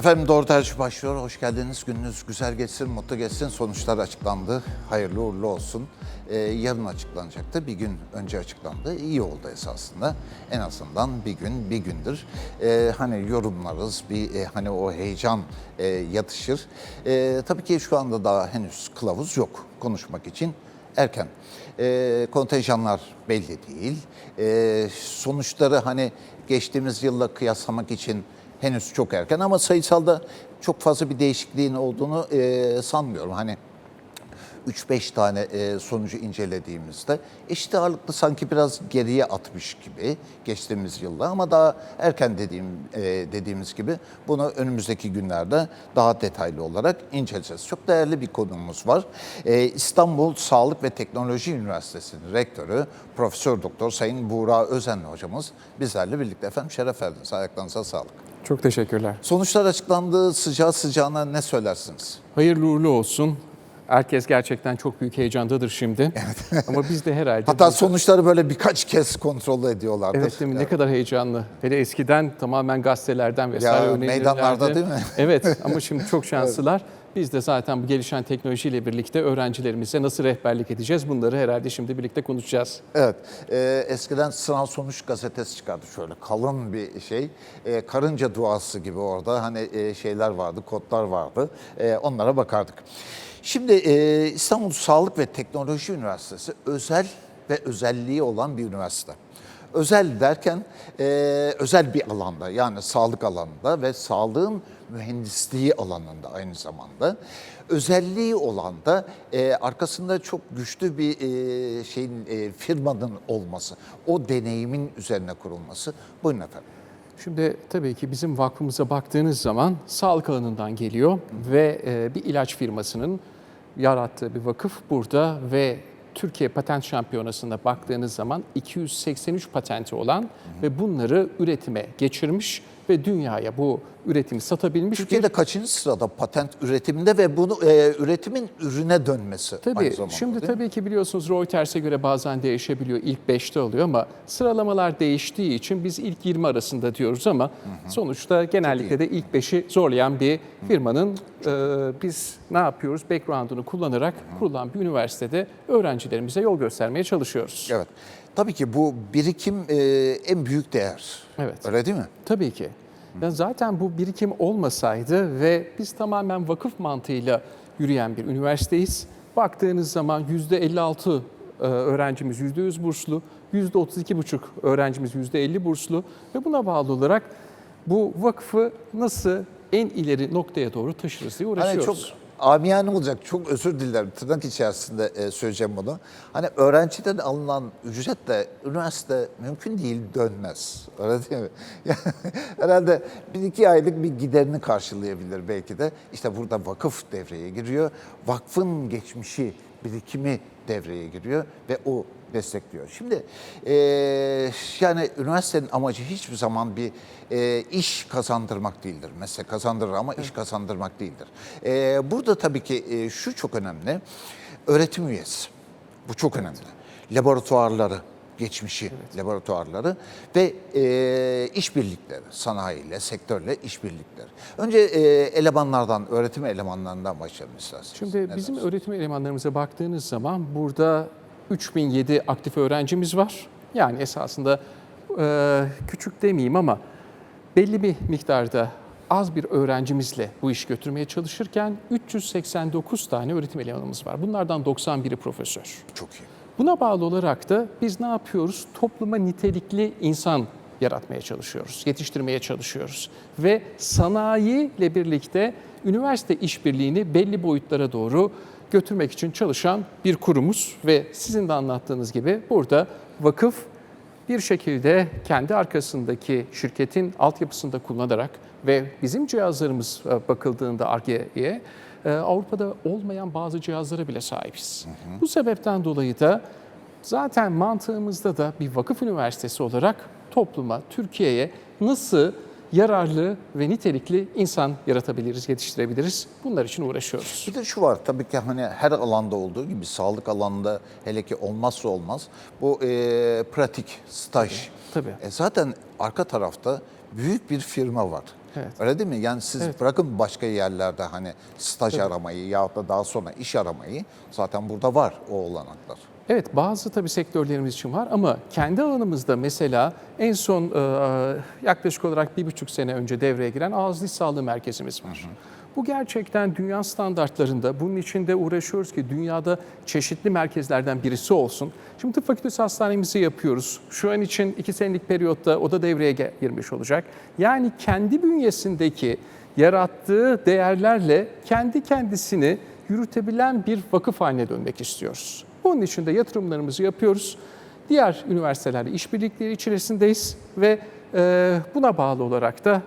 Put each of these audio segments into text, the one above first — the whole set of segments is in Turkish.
Efendim Doğru Tercih başlıyor. Hoş geldiniz. Gününüz güzel geçsin, mutlu geçsin. Sonuçlar açıklandı. Hayırlı uğurlu olsun. Ee, yarın açıklanacaktı. Bir gün önce açıklandı. İyi oldu esasında. En azından bir gün, bir gündür. Ee, hani yorumlarız, bir e, hani o heyecan e, yatışır. Ee, tabii ki şu anda daha henüz kılavuz yok konuşmak için. Erken. Ee, kontenjanlar belli değil. Ee, sonuçları hani geçtiğimiz yılla kıyaslamak için henüz çok erken ama sayısalda çok fazla bir değişikliğin olduğunu e, sanmıyorum. Hani 3-5 tane e, sonucu incelediğimizde eşit ağırlıklı sanki biraz geriye atmış gibi geçtiğimiz yılda ama daha erken dediğim e, dediğimiz gibi bunu önümüzdeki günlerde daha detaylı olarak inceleyeceğiz. Çok değerli bir konumuz var. E, İstanbul Sağlık ve Teknoloji Üniversitesi'nin rektörü Profesör Doktor Sayın Buğra Özenli hocamız bizlerle birlikte efendim şeref verdiniz. Ayaklarınıza sağlık. Çok teşekkürler. Sonuçlar açıklandı. Sıcağı sıcağına ne söylersiniz? Hayırlı uğurlu olsun. Herkes gerçekten çok büyük heyecandadır şimdi. Ama biz de herhalde... Hatta sonuçları böyle birkaç kez kontrol ediyorlardır. Evet değil mi? Ne kadar heyecanlı. Hele eskiden tamamen gazetelerden vesaire Ya, meydanlarda değil mi? Evet ama şimdi çok şanslılar. Biz de zaten bu gelişen teknolojiyle birlikte öğrencilerimize nasıl rehberlik edeceğiz bunları herhalde şimdi birlikte konuşacağız. Evet. e, eskiden sınav sonuç gazetesi çıkardı şöyle kalın bir şey. E, karınca duası gibi orada hani e, şeyler vardı, kodlar vardı. E, onlara bakardık. Şimdi e, İstanbul Sağlık ve Teknoloji Üniversitesi özel ve özelliği olan bir üniversite. Özel derken e, özel bir alanda yani sağlık alanında ve sağlığın mühendisliği alanında aynı zamanda. Özelliği olan da e, arkasında çok güçlü bir e, şeyin e, firmanın olması, o deneyimin üzerine kurulması. Buyurun efendim. Şimdi tabii ki bizim vakfımıza baktığınız zaman sağlık alanından geliyor ve e, bir ilaç firmasının yarattığı bir vakıf burada ve Türkiye Patent Şampiyonası'nda baktığınız zaman 283 patenti olan ve bunları üretime geçirmiş ve dünyaya bu üretimi satabilmiş bir Türkiye'de kaçıncı sırada patent üretiminde ve bunu e, üretimin ürüne dönmesi aynı Tabii zamanda şimdi tabii ki biliyorsunuz Reuters'e göre bazen değişebiliyor. İlk 5'te oluyor ama sıralamalar değiştiği için biz ilk 20 arasında diyoruz ama sonuçta genellikle de ilk 5'i zorlayan bir firmanın e, biz ne yapıyoruz? Background'unu kullanarak kurulan bir üniversitede öğrencilerimize yol göstermeye çalışıyoruz. Evet. Tabii ki bu birikim e, en büyük değer. Evet. Öyle değil mi? Tabii ki. Ya zaten bu birikim olmasaydı ve biz tamamen vakıf mantığıyla yürüyen bir üniversiteyiz. Baktığınız zaman %56 e, öğrencimiz %100 burslu, %32,5 öğrencimiz %50 burslu ve buna bağlı olarak bu vakfı nasıl en ileri noktaya doğru taşırız diye Hani uğraşıyoruz. çok amiyane olacak, çok özür dilerim tırnak içerisinde e, söyleyeceğim bunu. Hani öğrenciden alınan ücretle üniversite mümkün değil dönmez. Öyle değil mi? Yani herhalde bir iki aylık bir giderini karşılayabilir belki de. İşte burada vakıf devreye giriyor. Vakfın geçmişi, birikimi devreye giriyor ve o destekliyor. Şimdi e, yani üniversitenin amacı hiçbir zaman bir e, iş kazandırmak değildir. Meslek kazandırır ama iş kazandırmak değildir. E, burada tabii ki e, şu çok önemli. Öğretim üyesi. Bu çok önemli. Laboratuvarları, geçmişi laboratuvarları ve e, işbirlikleri, sanayiyle, sektörle işbirlikleri. Önce e, elemanlardan, öğretim elemanlarından başlayalım isterseniz. Şimdi Ne bizim dersiniz? öğretim elemanlarımıza baktığınız zaman burada 3007 aktif öğrencimiz var. Yani esasında e, küçük demeyeyim ama belli bir miktarda az bir öğrencimizle bu iş götürmeye çalışırken 389 tane öğretim elemanımız var. Bunlardan 91'i profesör. çok iyi. Buna bağlı olarak da biz ne yapıyoruz? Topluma nitelikli insan yaratmaya çalışıyoruz, yetiştirmeye çalışıyoruz. Ve sanayi ile birlikte üniversite işbirliğini belli boyutlara doğru götürmek için çalışan bir kurumuz ve sizin de anlattığınız gibi burada vakıf bir şekilde kendi arkasındaki şirketin altyapısında kullanarak ve bizim cihazlarımız e, bakıldığında Ar-Ge'ye e, Avrupa'da olmayan bazı cihazlara bile sahibiz. Bu sebepten dolayı da zaten mantığımızda da bir vakıf üniversitesi olarak topluma, Türkiye'ye nasıl yararlı ve nitelikli insan yaratabiliriz, yetiştirebiliriz bunlar için uğraşıyoruz. Bir de şu var tabii ki hani her alanda olduğu gibi sağlık alanında hele ki olmazsa olmaz bu e, pratik, staj. Tabii. E, zaten arka tarafta büyük bir firma var. Evet. Öyle değil mi? Yani siz Evet. bırakın başka yerlerde hani staj aramayı yahut da daha sonra iş aramayı zaten burada var o olanaklar. Evet bazı tabii sektörlerimiz için var ama kendi alanımızda mesela en son e, yaklaşık olarak bir buçuk sene önce devreye giren ağız diş sağlığı merkezimiz var. Bu gerçekten dünya standartlarında bunun için de uğraşıyoruz ki dünyada çeşitli merkezlerden birisi olsun. Şimdi tıp fakültesi hastanemizi yapıyoruz. Şu an için iki senelik periyotta o da devreye girmiş olacak. Yani kendi bünyesindeki yarattığı değerlerle kendi kendisini yürütebilen bir vakıf haline dönmek istiyoruz. Bunun için de yatırımlarımızı yapıyoruz. Diğer üniversitelerle işbirlikleri içerisindeyiz ve e, buna bağlı olarak da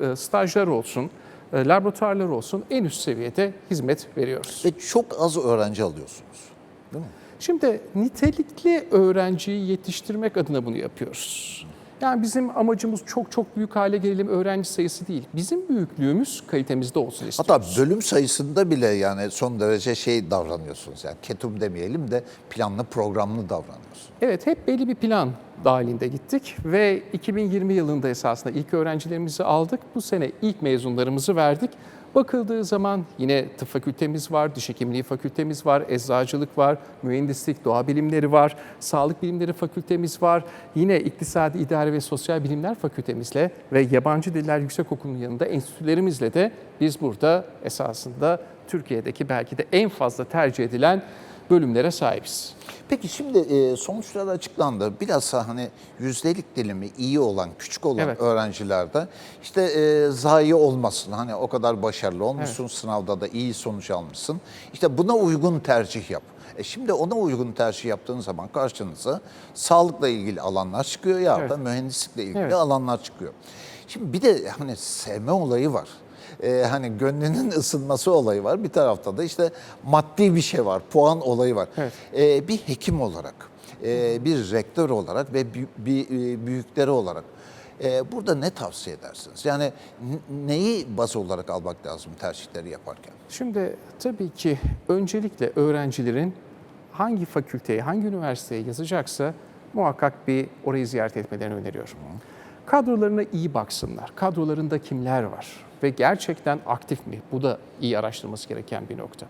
e, stajlar olsun, e, laboratuvarlar olsun en üst seviyede hizmet veriyoruz. Ve çok az öğrenci alıyorsunuz. Değil mi? Şimdi nitelikli öğrenciyi yetiştirmek adına bunu yapıyoruz. Yani bizim amacımız çok çok büyük hale gelelim öğrenci sayısı değil. Bizim büyüklüğümüz kalitemizde olsun istiyoruz. Hatta bölüm sayısında bile yani son derece şey davranıyorsunuz. Yani ketum demeyelim de planlı programlı davranıyorsunuz. Evet, hep belli bir plan dahilinde gittik ve 2020 yılında esasında ilk öğrencilerimizi aldık. Bu sene ilk mezunlarımızı verdik. Bakıldığı zaman yine tıp fakültemiz var, diş hekimliği fakültemiz var, eczacılık var, mühendislik, doğa bilimleri var, sağlık bilimleri fakültemiz var. Yine iktisadi, idare ve sosyal bilimler fakültemizle ve yabancı diller yüksekokulu'nun yanında enstitülerimizle de biz burada esasında Türkiye'deki belki de en fazla tercih edilen bölümlere sahibiz. Peki şimdi e, sonuçlar açıklandı. Bilhassa hani yüzdelik dilimi iyi olan, küçük olan Evet. öğrencilerde işte e, zayi olmasın. Hani o kadar başarılı olmuşsun, sınavda da iyi sonuç almışsın. İşte buna uygun tercih yap. E şimdi ona uygun tercih yaptığın zaman karşınıza sağlıkla ilgili alanlar çıkıyor ya da Evet. mühendislikle ilgili Evet. alanlar çıkıyor. Şimdi bir de hani sevme olayı var. Ee, hani gönlünün ısınması olayı var. Bir tarafta da işte maddi bir şey var, puan olayı var. Evet. Ee, bir hekim olarak, e, bir rektör olarak ve bü- bir e, büyükleri olarak e, burada ne tavsiye edersiniz? Yani neyi baz olarak almak lazım tercihleri yaparken? Şimdi tabii ki öncelikle öğrencilerin hangi fakülteye, hangi üniversiteye yazacaksa muhakkak bir orayı ziyaret etmelerini öneriyorum. Kadrolarına iyi baksınlar. Kadrolarında kimler var ve gerçekten aktif mi? Bu da iyi araştırması gereken bir nokta.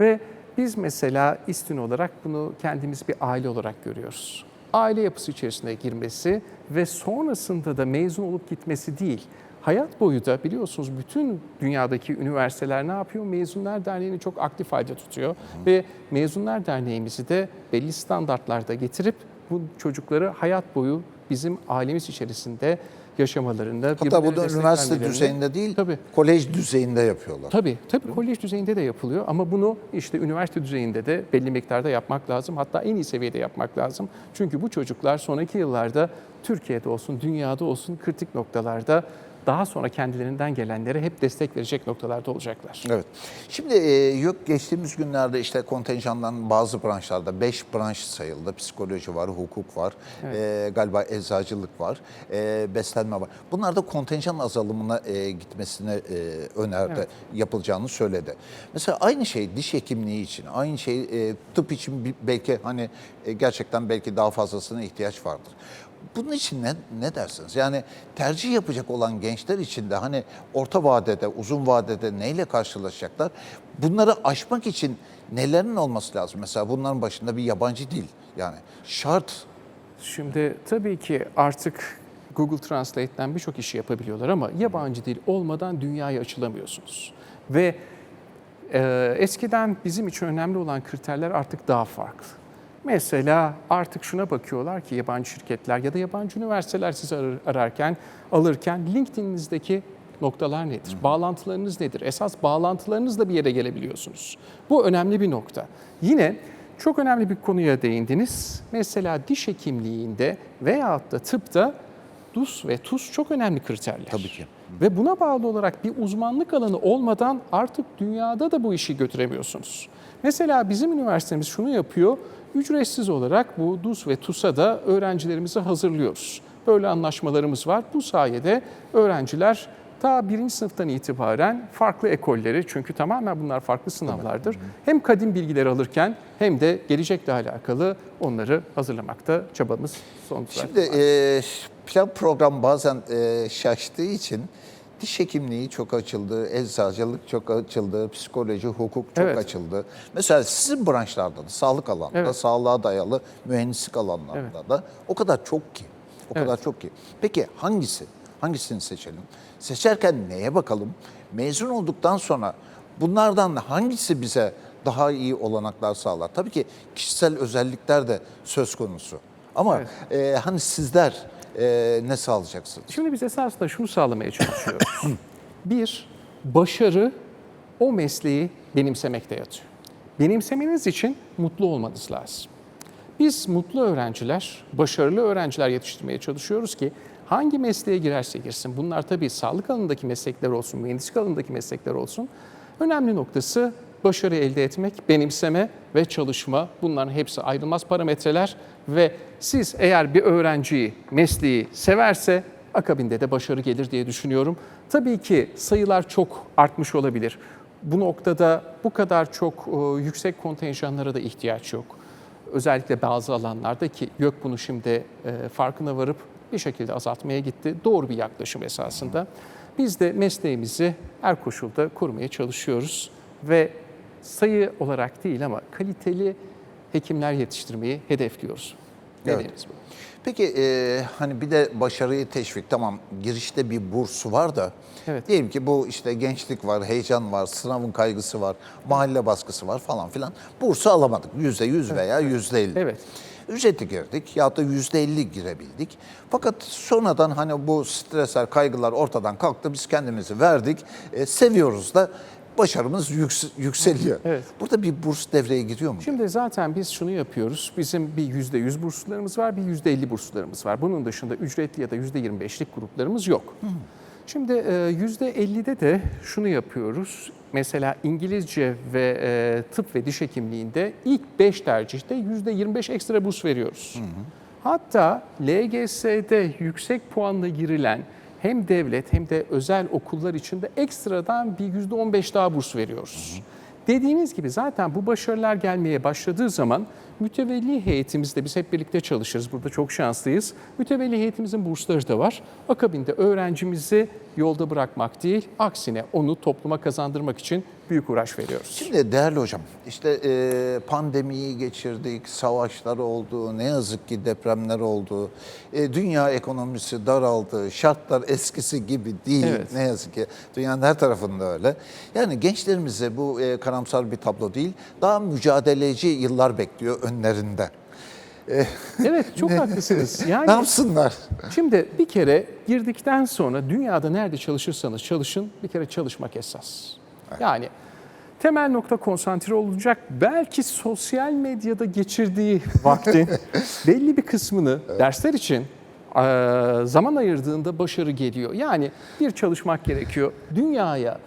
Ve biz mesela İSTÜN olarak bunu kendimiz bir aile olarak görüyoruz. Aile yapısı içerisine girmesi ve sonrasında da mezun olup gitmesi değil, Hayat boyu da biliyorsunuz bütün dünyadaki üniversiteler ne yapıyor? Mezunlar Derneği'ni çok aktif halde tutuyor. Ve Mezunlar Derneğimizi de belli standartlarda getirip bu çocukları hayat boyu bizim ailemiz içerisinde yaşamalarında Hatta birbirlerine bu da destek üniversite düzeyinde değil, Tabii. kolej düzeyinde yapıyorlar. Tabii, tabii kolej düzeyinde de yapılıyor ama bunu işte üniversite düzeyinde de belli miktarda yapmak lazım. Hatta en iyi seviyede yapmak lazım. Çünkü bu çocuklar sonraki yıllarda Türkiye'de olsun, dünyada olsun kritik noktalarda daha sonra kendilerinden gelenlere hep destek verecek noktalarda olacaklar. Evet. Şimdi e, yok geçtiğimiz günlerde işte kontenjandan bazı branşlarda 5 branş sayıldı. Psikoloji var, hukuk var, e, galiba eczacılık var, e, beslenme var. Bunlar da kontenjan azalımına e, gitmesine e, önerdi, Evet. yapılacağını söyledi. Mesela aynı şey diş hekimliği için, aynı şey e, tıp için belki hani e, gerçekten belki daha fazlasına ihtiyaç vardır. Bunun için ne, ne dersiniz? Yani tercih yapacak olan gençler için de hani orta vadede, uzun vadede neyle karşılaşacaklar? Bunları aşmak için nelerin olması lazım? Mesela bunların başında bir yabancı dil yani şart. Şimdi tabii ki artık Google Translate'ten birçok işi yapabiliyorlar ama yabancı dil olmadan dünyaya açılamıyorsunuz. Ve e, eskiden bizim için önemli olan kriterler artık daha farklı. Mesela artık şuna bakıyorlar ki yabancı şirketler ya da yabancı üniversiteler sizi arar- ararken, alırken LinkedIn'inizdeki noktalar nedir? Bağlantılarınız nedir? Esas bağlantılarınızla bir yere gelebiliyorsunuz. Bu önemli bir nokta. Yine çok önemli bir konuya değindiniz. Mesela diş hekimliğinde veyahut da tıpta DUS ve TUS çok önemli kriterler. Tabii ki. Ve buna bağlı olarak bir uzmanlık alanı olmadan artık dünyada da bu işi götüremiyorsunuz. Mesela bizim üniversitemiz şunu yapıyor, ücretsiz olarak bu DUS ve TUS'a da öğrencilerimizi hazırlıyoruz. Böyle anlaşmalarımız var. Bu sayede öğrenciler ta birinci sınıftan itibaren farklı ekolleri, çünkü tamamen bunlar farklı sınavlardır. Hem kadim bilgileri alırken hem de gelecekle alakalı onları hazırlamakta çabamız sonuçlar. Şimdi e, plan program bazen e, şaştığı için Diş hekimliği çok açıldı, eczacılık çok açıldı, psikoloji, hukuk çok Evet. açıldı. Mesela sizin branşlarda da, sağlık alanında, Evet. sağlığa dayalı mühendislik alanlarında da o kadar çok ki. O kadar çok ki. Peki hangisi? Hangisini seçelim? Seçerken neye bakalım? Mezun olduktan sonra bunlardan hangisi bize daha iyi olanaklar sağlar? Tabii ki kişisel özellikler de söz konusu. Ama e, hani sizler e, ne sağlayacaksınız? Şimdi biz esasında şunu sağlamaya çalışıyoruz. Bir, başarı o mesleği benimsemekte yatıyor. Benimsemeniz için mutlu olmanız lazım. Biz mutlu öğrenciler, başarılı öğrenciler yetiştirmeye çalışıyoruz ki hangi mesleğe girerse girsin. Bunlar tabii sağlık alanındaki meslekler olsun, mühendislik alanındaki meslekler olsun. Önemli noktası başarı elde etmek, benimseme ve çalışma. Bunların hepsi ayrılmaz parametreler ve siz eğer bir öğrenciyi, mesleği severse akabinde de başarı gelir diye düşünüyorum. Tabii ki sayılar çok artmış olabilir. Bu noktada bu kadar çok e, yüksek kontenjanlara da ihtiyaç yok. Özellikle bazı alanlarda ki YÖK bunu şimdi e, farkına varıp bir şekilde azaltmaya gitti. Doğru bir yaklaşım esasında. Biz de mesleğimizi her koşulda korumaya çalışıyoruz ve sayı olarak değil ama kaliteli hekimler yetiştirmeyi hedefliyoruz. Evet. Nedeniz bu. Peki e, hani bir de başarıyı teşvik tamam girişte bir burs var da Evet. diyelim ki bu işte gençlik var, heyecan var, sınavın kaygısı var, mahalle baskısı var falan filan. Bursu alamadık yüzde yüz veya yüzde elli. Evet. Ücretli girdik ya da yüzde elli girebildik. Fakat sonradan hani bu stresler, kaygılar ortadan kalktı. Biz kendimizi verdik, e, seviyoruz da başarımız yüks- yükseliyor. Evet. Burada bir burs devreye giriyor mu? Şimdi zaten biz şunu yapıyoruz. Bizim bir yüzde yüz burslarımız var, bir yüzde elli burslarımız var. Bunun dışında ücretli ya da yüzde yirmi beşlik gruplarımız yok. Şimdi e, yüzde ellide de şunu yapıyoruz. Mesela İngilizce ve e, tıp ve diş hekimliğinde ilk beş tercihte yüzde yirmi beş ekstra burs veriyoruz. Hatta LGS'de yüksek puanla girilen hem devlet hem de özel okullar için de ekstradan bir yüzde on beş daha burs veriyoruz. Dediğiniz gibi zaten bu başarılar gelmeye başladığı zaman mütevelli heyetimizde biz hep birlikte çalışırız. Burada çok şanslıyız. Mütevelli heyetimizin bursları da var. Akabinde öğrencimizi yolda bırakmak değil, aksine onu topluma kazandırmak için büyük uğraş veriyoruz. Şimdi değerli hocam, işte e, pandemiyi geçirdik, savaşlar oldu, ne yazık ki depremler oldu. E, dünya ekonomisi daraldı, şartlar eskisi gibi değil Evet. ne yazık ki. Dünyanın her tarafında öyle. Yani gençlerimize bu e, karamsar bir tablo değil, daha mücadeleci yıllar bekliyor önlerinde. Evet, çok haklısınız. Yani Ne yapsınlar? Şimdi bir kere girdikten sonra dünyada nerede çalışırsanız çalışın bir kere çalışmak esas. Yani temel nokta konsantre olacak. Belki sosyal medyada geçirdiği vaktin belli bir kısmını dersler için zaman ayırdığında başarı geliyor. Yani bir çalışmak gerekiyor. Dünyaya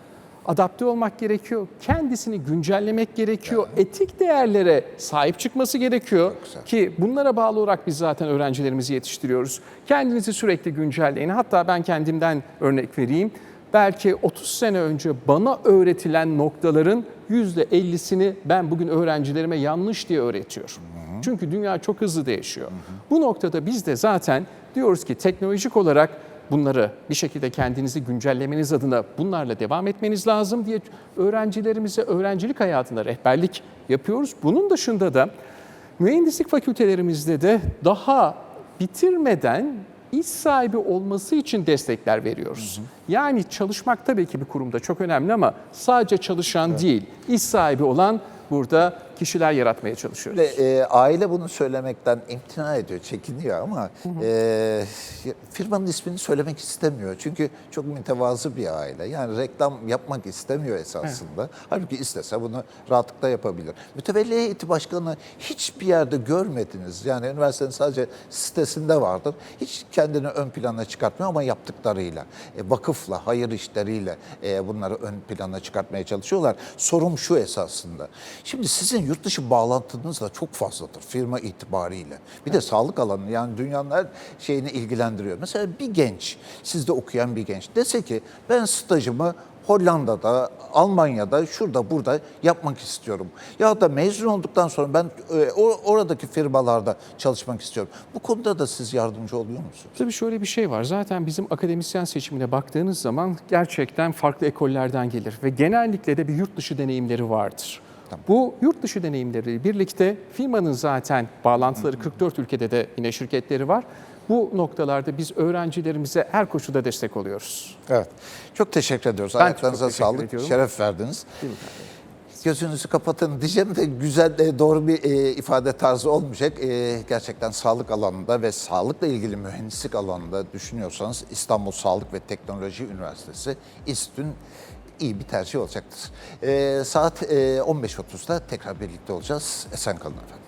adapte olmak gerekiyor. Kendisini güncellemek gerekiyor. Etik değerlere sahip çıkması gerekiyor. Ki bunlara bağlı olarak biz zaten öğrencilerimizi yetiştiriyoruz. Kendinizi sürekli güncelleyin. Hatta ben kendimden örnek vereyim. Belki 30 sene önce bana öğretilen noktaların %50'sini ben bugün öğrencilerime yanlış diye öğretiyorum. Çünkü dünya çok hızlı değişiyor. Bu noktada biz de zaten diyoruz ki teknolojik olarak bunları bir şekilde kendinizi güncellemeniz adına bunlarla devam etmeniz lazım diye öğrencilerimize öğrencilik hayatında rehberlik yapıyoruz. Bunun dışında da mühendislik fakültelerimizde de daha bitirmeden iş sahibi olması için destekler veriyoruz. Yani çalışmak tabii ki bir kurumda çok önemli ama sadece çalışan değil, iş sahibi olan burada kişiler yaratmaya çalışıyoruz. Ve e, aile bunu söylemekten imtina ediyor, çekiniyor ama e, firmanın ismini söylemek istemiyor. Çünkü çok mütevazı bir aile. Yani reklam yapmak istemiyor esasında. Halbuki istese bunu rahatlıkla yapabilir. Mütevelli heyeti başkanı hiçbir yerde görmediniz. Yani üniversitenin sadece sitesinde vardır. Hiç kendini ön plana çıkartmıyor ama yaptıklarıyla, e, vakıfla, hayır işleriyle e, bunları ön plana çıkartmaya çalışıyorlar. Sorum şu esasında. Şimdi sizin yurt dışı bağlantınız da çok fazladır firma itibariyle. Bir de sağlık alanı yani dünyanın her şeyini ilgilendiriyor. Mesela bir genç, sizde okuyan bir genç dese ki ben stajımı Hollanda'da, Almanya'da, şurada, burada yapmak istiyorum. Ya da mezun olduktan sonra ben e, oradaki firmalarda çalışmak istiyorum. Bu konuda da siz yardımcı oluyor musunuz? Tabii şöyle bir şey var. Zaten bizim akademisyen seçimine baktığınız zaman gerçekten farklı ekollerden gelir ve genellikle de bir yurt dışı deneyimleri vardır. Bu yurt dışı deneyimleriyle birlikte firmanın zaten bağlantıları 44 ülkede de yine şirketleri var. Bu noktalarda biz öğrencilerimize her koşulda destek oluyoruz. Evet. Çok teşekkür ediyoruz. Ben Ayaklarınıza teşekkür sağlık. ediyorum. Şeref verdiniz. Gözünüzü kapatın diyeceğim de güzel de doğru bir e, ifade tarzı olmayacak. E, gerçekten sağlık alanında ve sağlıkla ilgili mühendislik alanında düşünüyorsanız İstanbul Sağlık ve Teknoloji Üniversitesi İSTÜ'n iyi bir tercih olacaktır. E, saat e, 15.30'da tekrar birlikte olacağız. Esen kalın efendim.